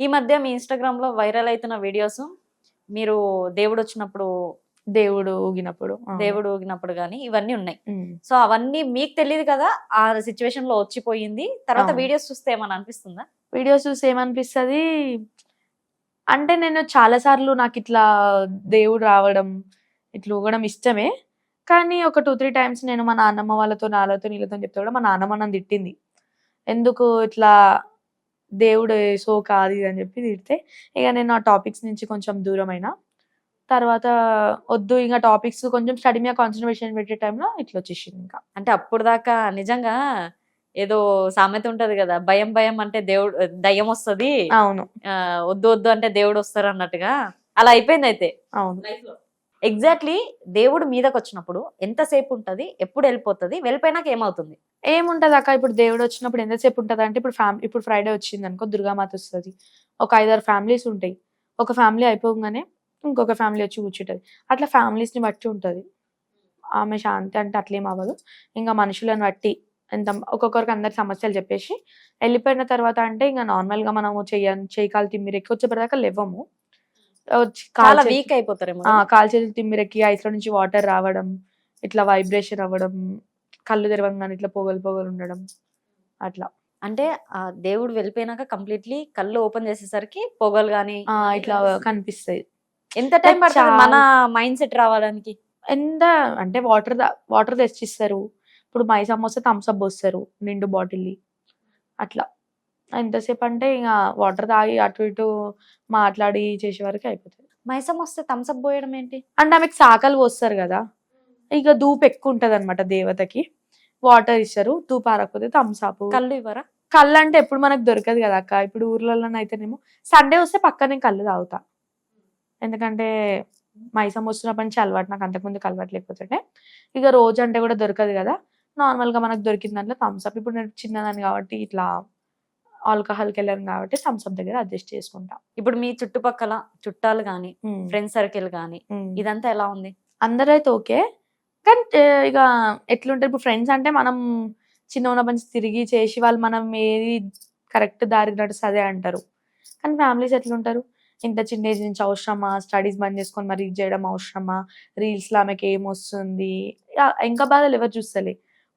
ఈ మధ్య మీ ఇన్స్టాగ్రామ్లో వైరల్ అవుతున్న వీడియోస్ మీరు దేవుడు వచ్చినప్పుడు దేవుడు ఊగినప్పుడు. దేవుడు ఊగినప్పుడు గానీ ఇవన్నీ ఉన్నాయి. సో అవన్నీ మీకు తెలియదు కదా ఆ సిచ్యువేషన్లో వచ్చిపోయింది తర్వాత. వీడియోస్ చూస్తే ఏమైనా అనిపిస్తుందా వీడియోస్ చూసి ఏమనిపిస్తుంది అంటే నేను చాలా సార్లు నాకు ఇట్లా దేవుడు రావడం ఇట్లా ఊగడం ఇష్టమే కానీ ఒక టూ త్రీ టైమ్స్ నేను మా నాన్నమ్మ వాళ్ళతో నాన్నతో నీళ్ళతో చెప్తే కూడా మా నాన్నమ్మ నన్ను తిట్టింది ఎందుకు ఇట్లా దేవుడు సో కాదు ఇది అని చెప్పి తిడితే ఇక నేను ఆ టాపిక్స్ నుంచి కొంచెం దూరమైన తర్వాత వద్దు ఇంకా టాపిక్స్ కొంచెం స్టడీ మీద కాన్సన్ట్రేషన్ పెట్టే టైంలో ఇట్లా వచ్చేసింది ఇంకా. అంటే అప్పుడు దాకా నిజంగా ఏదో సామెత ఉంటది కదా భయం భయం అంటే దేవుడు దయ్యం వస్తది. అవును. వద్దు వద్దు అంటే దేవుడు వస్తారు అన్నట్టుగా. అలా అయిపోయింది అయితే. అవును. ఎగ్జాక్ట్లీ దేవుడు మీదకి వచ్చినప్పుడు ఎంతసేపు ఉంటుంది ఎప్పుడు వెళ్ళిపోతుంది వెళ్ళిపోయినాక ఏమవుతుంది? ఏముంటది అక్క? ఇప్పుడు దేవుడు వచ్చినప్పుడు ఎంతసేపు ఉంటుంది అంటే ఇప్పుడు ఫ్యామిలీ ఇప్పుడు ఫ్రైడే వచ్చింది అనుకో దుర్గామాత వస్తుంది. ఒక ఐదారు ఫ్యామిలీస్ ఉంటాయి. ఒక ఫ్యామిలీ అయిపోగానే ఇంకొక ఫ్యామిలీ వచ్చి కూర్చుంటుంది. అట్లా ఫ్యామిలీస్ని బట్టి ఉంటుంది. ఆమె శాంతి అంటే అట్లేం అవ్వదు. ఇంకా మనుషులను బట్టి ఎంత ఒక్కొక్కరికి అందరి సమస్యలు చెప్పేసి వెళ్ళిపోయిన తర్వాత అంటే ఇంకా నార్మల్గా మనము చేయ చేయి కాలు తిమ్మిరెక్కి వచ్చేప్పటిదాకా లేవము. చాలా వీక్ అయిపోతారేమో? కాలు చేతులు తిమ్మిరెక్కి ఐస్లో నుంచి వాటర్ రావడం ఇట్లా వైబ్రేషన్ అవ్వడం కళ్ళు తెరవంగానే ఇట్లా పొగలు పొగలు ఉండడం అట్లా. అంటే ఆ దేవుడు వెళ్ళిపోయినాక కంప్లీట్లీ కళ్ళు ఓపెన్ చేసేసరికి పొగలు గానీ ఇట్లా కనిపిస్తాయి. ఎంత టైం పడుతుంది మన మైండ్ సెట్ రావడానికి? ఎంత అంటే వాటర్ వాటర్ తెచ్చిస్తారు. ఇప్పుడు మైసమ్ వస్తే థమ్స్ అప్ పోస్తారు నిండు బాటిల్ అట్లా. ఎంతసేపు అంటే ఇంకా వాటర్ తాగి అటు ఇటు మాట్లాడి చేసే వరకు అయిపోతుంది. మైసం వస్తే థమ్స్అప్ పోయడం ఏంటి? అంటే ఆమెకి సాకలు పోస్తారు కదా ఇక ధూపు ఎక్కువ ఉంటది అనమాట దేవతకి. వాటర్ ఇస్తారు ధూపు ఆరకపోతే థమ్స్ అప్. కళ్ళు ఇవ్వరా? కళ్ళు అంటే ఎప్పుడు మనకు దొరకదు కదా అక్క. ఇప్పుడు ఊర్లలో అయితేనేమో సండే వస్తే పక్క నేను కళ్ళు తాగుతా. ఎందుకంటే మైసం వస్తున్నప్పటి నుంచి అలవాటు నాకు అంతకుముందు అలవాటు లేకపోతుంటే ఇక రోజు అంటే కూడా దొరకదు కదా నార్మల్గా మనకు దొరికిన దాంట్లో థమ్స్ అప్. ఇప్పుడు నేను చిన్నదాన్ని కాబట్టి ఇట్లా ఆల్కహాల్కి వెళ్ళాను కాబట్టి థమ్స్ అప్ దగ్గర అడ్జస్ట్ చేసుకుంటా. ఇప్పుడు మీ చుట్టుపక్కల చుట్టాలు గాని ఫ్రెండ్ సర్కిల్ గాని ఉమ్. ఇదంతా ఎలా ఉంది? అందరైతే ఓకే. కానీ ఇక ఎట్లుంటారు ఇప్పుడు ఫ్రెండ్స్ అంటే మనం చిన్న ఉన్న నుంచి తిరిగి చేసి వాళ్ళు మనం ఏది కరెక్ట్ దారి నడుస్తుంది అదే అంటారు. కానీ ఫ్యామిలీస్ ఎట్లుంటారు? ఇంత చిన్న ఏజ్ నుంచి అవసరమా? స్టడీస్ బంద్ చేసుకొని మరి చేయడం అవసరమా? రీల్స్లో ఆమెకి ఏం వస్తుంది ఆ, ఇంకా బాధలు ఎవరు చూస్తలే.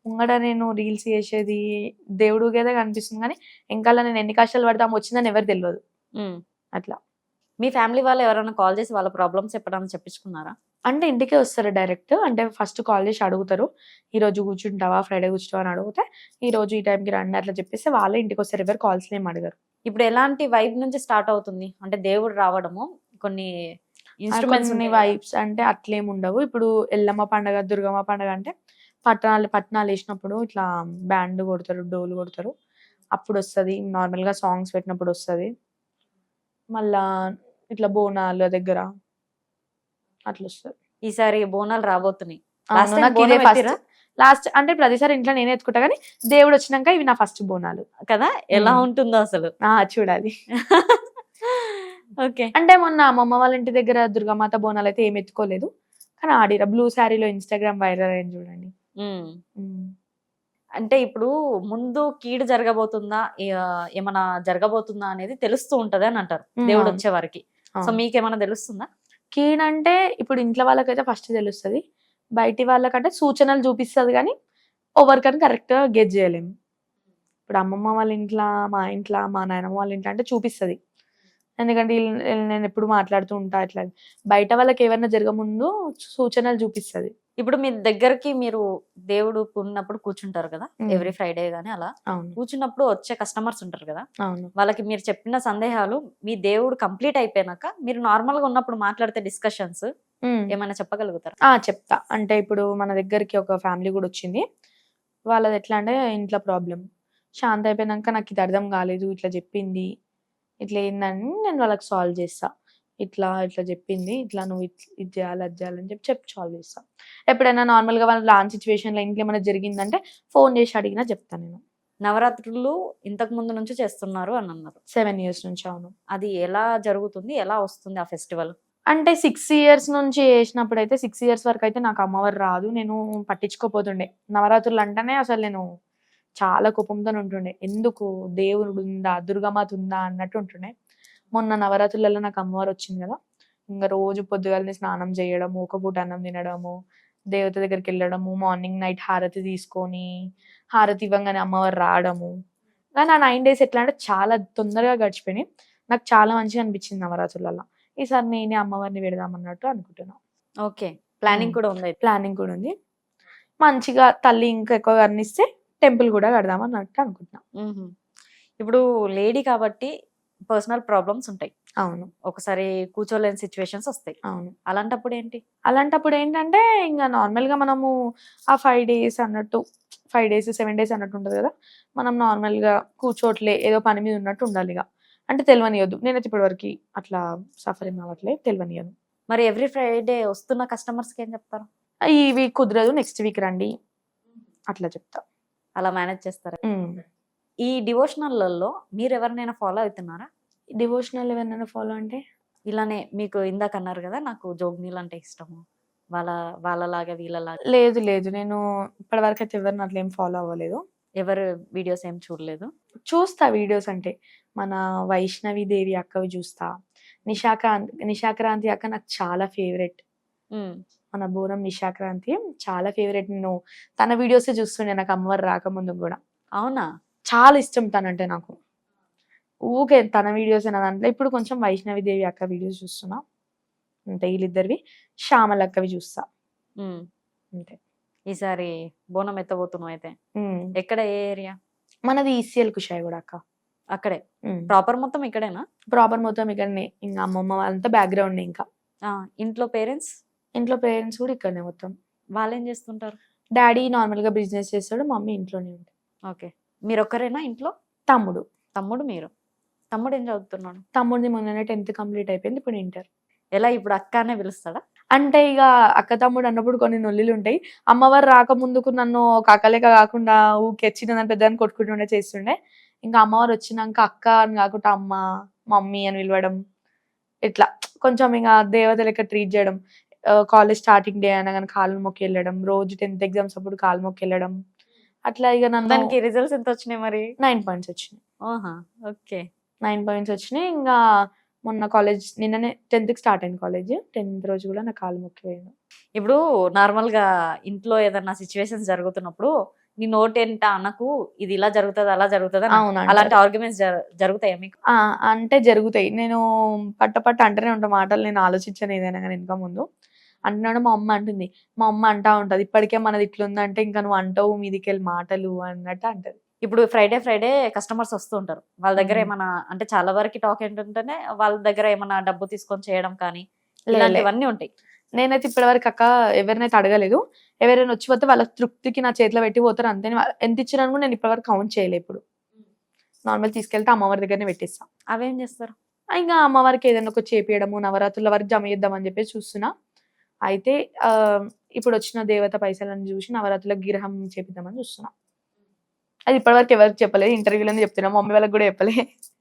ముంగడ నేను రీల్స్ చేసేది దేవుడు గేదే కనిపిస్తుంది కానీ ఇంకా నేను ఎన్ని కష్టాలు పడతాం వచ్చిందని ఎవరు తెలియదు. అట్లా. మీ ఫ్యామిలీ వాళ్ళు ఎవరైనా కాల్ చేసి వాళ్ళ ప్రాబ్లమ్స్ చెప్పడానికి చెప్పించుకున్నారా? అంటే ఇంటికే వస్తారు డైరెక్ట్ అంటే ఫస్ట్ కాల్ చేసి అడుగుతారు. ఈ రోజు కూర్చుంటావా? ఫ్రైడే కూర్చుంటావా? అని అడిగితే ఈ రోజు ఈ టైంకి రండి అట్లా చెప్పేసి వాళ్ళే ఇంటికి వస్తారు. ఎవరు కాల్స్ ఏం అడగరు. ఇప్పుడు ఎలాంటి వైబ్ నుంచి స్టార్ట్ అవుతుంది? అంటే దేవుడు రావడము కొన్ని ఇన్స్ట్రుమెంట్స్ వైబ్స్ అంటే అట్లేం ఉండవు. ఇప్పుడు ఎల్లమ్మ పండగ దుర్గమ్మ పండగ అంటే పట్టణాలు పట్టణాలు వేసినప్పుడు ఇట్లా బ్యాండ్ కొడతారు డోలు కొడతారు. అప్పుడు వస్తుంది గా సాంగ్స్ పెట్టినప్పుడు వస్తుంది మళ్ళా ఇట్లా బోనాల దగ్గర అట్లా వస్తుంది ఈసారి బోనాలు రాబోతున్నాయి. నాకు ఇదే ఫస్ట్? లాస్ట్ అంటే ప్రతిసారి ఇంట్లో నేనే ఎత్తుకుంటా కానీ దేవుడు వచ్చినాక ఇవి నా ఫస్ట్ బోనాలు. కదా? ఎలా. ఉంటుందో అసలు? ఆ చూడాలి. ఓకే. అంటే మొన్న అమ్మమ్మ వాళ్ళ ఇంటి దగ్గర దుర్గామాత బోనాలు అయితే ఏం ఎత్తుకోలేదు. కానీ ఆడిరా బ్లూ శారీలో ఇన్స్టాగ్రామ్ వైరల్ అయింది చూడండి. అంటే ఇప్పుడు ముందు కీడు జరగబోతుందా ఏమైనా జరగబోతుందా అనేది తెలుస్తూ ఉంటది అని అంటారు. దేవుడు. వచ్చే వారికి సో. మీకేమైనా తెలుస్తుందా? కీన్ అంటే ఇప్పుడు ఇంట్లో వాళ్ళకైతే ఫస్ట్ తెలుస్తుంది. బయటి వాళ్ళకంటే సూచనలు చూపిస్తుంది కానీ ఎవరికని కరెక్ట్గా గెజ్ చేయలేము. ఇప్పుడు అమ్మమ్మ వాళ్ళ ఇంట్లో మా ఇంట్లో మా నాయనమ్మ వాళ్ళ ఇంట్లో అంటే చూపిస్తుంది. ఎందుకంటే నేను ఎప్పుడు మాట్లాడుతూ ఉంటా ఇట్లా. బయట వాళ్ళకి ఏమైనా జరగముందు సూచనలు చూపిస్తుంది. ఇప్పుడు మీ దగ్గరికి మీరు దేవుడు ఉన్నప్పుడు కూర్చుంటారు కదా. ఎవ్రీ ఫ్రైడే గానీ అలా. కూర్చున్నప్పుడు వచ్చే కస్టమర్స్ ఉంటారు కదా? వాళ్ళకి మీరు చెప్పిన సందేహాలు మీ దేవుడు కంప్లీట్ అయిపోయినాక మీరు నార్మల్గా ఉన్నప్పుడు మాట్లాడితే డిస్కషన్స్. ఏమైనా చెప్పగలుగుతారా? ఆ చెప్తా. అంటే ఇప్పుడు మన దగ్గరికి ఒక ఫ్యామిలీ కూడా వచ్చింది. వాళ్ళది ఎట్లా అంటే ఇంట్లో ప్రాబ్లం శాంత అయిపోయినాక నాకు ఇది అర్థం కాలేదు ఇట్లా చెప్పింది. ఇట్లా ఏందని నేను వాళ్ళకి సాల్వ్ చేస్తా. ఇట్లా ఇట్లా చెప్పింది. ఇట్లా నువ్వు ఇట్- ఇది చేయాలి అది చేయాలని చెప్పి చెప్పి సాల్వ్ చేస్తా. ఎప్పుడైనా నార్మల్గా వాళ్ళ లాన్ సిచ్యువేషన్లో ఇంట్లో ఏమైనా జరిగిందంటే ఫోన్ చేసి అడిగినా చెప్తాను నేను. నవరాత్రులు ఇంతకు ముందు నుంచి చేస్తున్నారు అని అన్నారు. సెవెన్ ఇయర్స్ నుంచి అవును. అది ఎలా జరుగుతుంది? ఎలా వస్తుంది ఆ ఫెస్టివల్ అంటే సిక్స్ ఇయర్స్ నుంచి చేసినప్పుడు అయితే సిక్స్ ఇయర్స్ వరకు అయితే నాకు అమ్మవారు రాదు. నేను పట్టించుకోపోతుండే. నవరాత్రులు అంటేనే అసలు నేను చాలా కోపంతో ఉంటుండే. ఎందుకు? దేవుడు ఉందా? దుర్గమాత ఉందా? అన్నట్టు ఉంటుండే. మొన్న నవరాత్రులలో నాకు అమ్మవారు వచ్చింది కదా. ఇంకా రోజు పొద్దుగాలని స్నానం చేయడము ఒక పూట అన్నం తినడము దేవత దగ్గరికి వెళ్ళడము మార్నింగ్ నైట్ హారతి తీసుకొని హారతి ఇవ్వంగానే అమ్మవారు రావడము. కానీ ఆ నైన్ డేస్ ఎట్లా అంటే చాలా తొందరగా గడిచిపోయినాయి. నాకు చాలా మంచిగా అనిపించింది నవరాత్రులలో. ఈసారి నేనే అమ్మవారిని పెడదామన్నట్టు అనుకుంటున్నా. ఓకే. ప్లానింగ్. కూడా ఉంది. ప్లానింగ్ కూడా ఉంది. మంచిగా తల్లి ఇంకా ఎక్కువ కర్ణిస్తే టెంపుల్ కూడా కడదామన్నట్టు అనుకుంటున్నా. ఇప్పుడు లేడీ కాబట్టి పర్సనల్ ప్రాబ్లమ్స్ ఉంటాయి. అవును. ఒకసారి కూర్చోలేని సిచ్యువేషన్స్ వస్తాయి. అవును. అలాంటప్పుడు ఏంటి? అలాంటప్పుడు ఏంటంటే ఇంకా నార్మల్గా మనము ఆ ఫైవ్ డేస్ అన్నట్టు ఫైవ్ డేస్ సెవెన్ డేస్ అన్నట్టు ఉంటుంది కదా? మనం నార్మల్గా కూర్చోట్లే ఏదో పని మీద ఉన్నట్టు ఉండాలి ఇక అంటే తెలియనియొద్దు నేనైతే ఇప్పటివరకు అట్లా సఫర్ ఏం అవ్వట్లే తెలియనియదు మరి ఎవ్రీ ఫ్రైడే వస్తున్న కస్టమర్స్కి ఏం చెప్తారు? ఈ వీక్ కుదరదు నెక్స్ట్ వీక్ రండి. అట్లా చెప్తా. అలా మేనేజ్ చేస్తారు? ఈ డివోషనల్లలో మీరు ఎవరినైనా ఫాలో అవుతున్నారా? డివోషనల్ ఎవరినైనా ఫాలో అంటే? ఇలానే మీకు ఇందాక అన్నారు కదా నాకు జోగ్నీలు అంటే ఇష్టము. వాళ్ళ వాళ్ళలాగా వీళ్ళలాగా. లేదు లేదు. నేను ఇప్పటివరకు అయితే ఎవరిని అట్లా ఏం ఫాలో అవ్వలేదు. ఎవరు వీడియోస్ ఏం చూడలేదు? చూస్తా వీడియోస్ అంటే మన వైష్ణవి దేవి అక్కవి చూస్తా. నిశాక్రాంతి నిశాక్రాంతి అక్క నాకు చాలా ఫేవరెట్. మన బోనం నిశాక్రాంతి చాలా ఫేవరెట్. నేను తన వీడియోసే చూస్తుండే నాకు అమ్మవారు రాకముందు కూడా. అవునా? చాలా ఇష్టం తనంటే నాకు. ఊకే తన వీడియోస్ నా దాంట్లో. ఇప్పుడు కొంచెం వైష్ణవి దేవి అక్క వీడియోస్ చూస్తున్నా. అంతే వీళ్ళిద్దరివి. శ్యామల అక్కవి చూస్తా. మ్మ్. అంతే. ఈసారి బోనం ఎత్తబోతున్నాం అయితే. ఉమ్. ఎక్కడ ఏ ఏరియా? మనది ఈసీఎల్ కుషాయి కూడా అక్క. అక్కడే. ప్రాపర్ మొత్తం ఇక్కడేనా? ప్రాపర్ మొత్తం ఇక్కడనే. ఇంకా అమ్మమ్మ వాళ్ళంతా బ్యాక్గ్రౌండ్ ఇంకా. ఆ, ఇంట్లో పేరెంట్స్ ఇంట్లో పేరెంట్స్ కూడా ఇక్కడనే మొత్తం. వాళ్ళు ఏం చేస్తుంటారు? డాడీ నార్మల్గా బిజినెస్ చేస్తాడు మమ్మీ ఇంట్లోనే ఉంటుంది. ఓకే. మీరు ఒక్కరేనా ఇంట్లో? తమ్ముడు. తమ్ముడు మీరు. తమ్ముడు ఏం చదువుతున్నాడు? తమ్ముడిది మొన్ననే టెన్త్ కంప్లీట్ అయిపోయింది ఇప్పుడు ఇంటర్. ఎలా ఇప్పుడు అక్క అనే పిలుస్తాడా? అంటే ఇక అక్క తమ్ముడు అన్నప్పుడు కొన్ని నొల్లిలు ఉంటాయి. అమ్మవారు రాకముందుకు నన్ను ఒక అక్కలేక కాకుండా ఊకే చిన్నదాని పెద్దని కొట్టుకుంటుండే చేస్తుండే. ఇంకా అమ్మవారు వచ్చినాక అక్క అని కాకుండా అమ్మ మమ్మీ అని పిలవడం. ఇట్లా కొంచెం ఇంకా దేవత లెక్క ట్రీట్ చేయడం. కాలేజ్ స్టార్టింగ్ డే అయినా కానీ కాలు మొక్కి వెళ్ళడం. రోజు టెన్త్ ఎగ్జామ్స్ అప్పుడు కాలు మొక్కి వెళ్ళడం. అట్లా ఇక నన్ను దానికి రిజల్ట్స్ ఎంత వచ్చినాయి మరి? నైన్ పాయింట్స్ వచ్చినాయి. ఓకే. నైన్ పాయింట్స్ వచ్చినాయి. ఇంకా మొన్న కాలేజ్ నిన్ననే టెన్త్కి స్టార్ట్ అయింది కాలేజ్ టెన్త్ రోజు కూడా నా కాలు మొక్కి పోయాను ఇప్పుడు నార్మల్గా ఇంట్లో ఏదన్నా సిచ్యువేషన్స్ జరుగుతున్నప్పుడు నీ నోట్ ఏంట అనకు ఇది ఇలా జరుగుతుంది అలా జరుగుతుంది అలాంటి. ఆర్గ్యుమెంట్స్ జరుగుతాయా మీకు? అంటే జరుగుతాయి. నేను పట్ట పట్ట అంటేనే ఉంటా మాటలు నేను ఆలోచించాను ఏదైనా కానీ ఇంకా ముందు. అంటున్నాడు మా అమ్మ అంటుంది. మా అమ్మ అంటా ఉంటది. ఇప్పటికే మనది ఇట్లుందంటే ఇంకా నువ్వు అంటావు మీదికి వెళ్ళి మాటలు అన్నట్టు అంటది. ఇప్పుడు ఫ్రైడే ఫ్రైడే కస్టమర్స్ వస్తూ ఉంటారు. వాళ్ళ దగ్గర. ఏమైనా అంటే చాలా వరకు టాక్ ఏంటంటేనే వాళ్ళ దగ్గర ఏమైనా డబ్బు తీసుకొని చేయడం కానీ. ఇలాంటివన్నీ ఉంటాయి. నేనైతే ఇప్పటివరకు అక్క ఎవరినైతే అడగలేదు ఎవరైనా వచ్చి పోతే వాళ్ళ తృప్తికి నా చేతిలో పెట్టి పోతారు అంతే. ఎంత ఇచ్చినా కూడా నేను ఇప్పటివరకు కౌంట్ చేయలే ఇప్పుడు. నార్మల్ తీసుకెళ్తే అమ్మవారి దగ్గరనే పెట్టిస్తా. అవేం చేస్తారు? ఇంకా అమ్మవారికి ఏదైనా ఒక చేపియడము నవరాత్రుల వరకు జమ చేద్దామని చెప్పేసి చూస్తున్నా. అయితే ఆ, ఇప్పుడు వచ్చిన దేవత పైసలను చూసి నవరాత్రుల గిరహం చేపిద్దామని చూస్తున్నాం. అది ఇప్పటివరకు ఎవరికి చెప్పలేదు ఇంటర్వ్యూలో చెప్తున్నాం మమ్మీ వాళ్ళకి కూడా చెప్పలే.